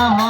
Krishna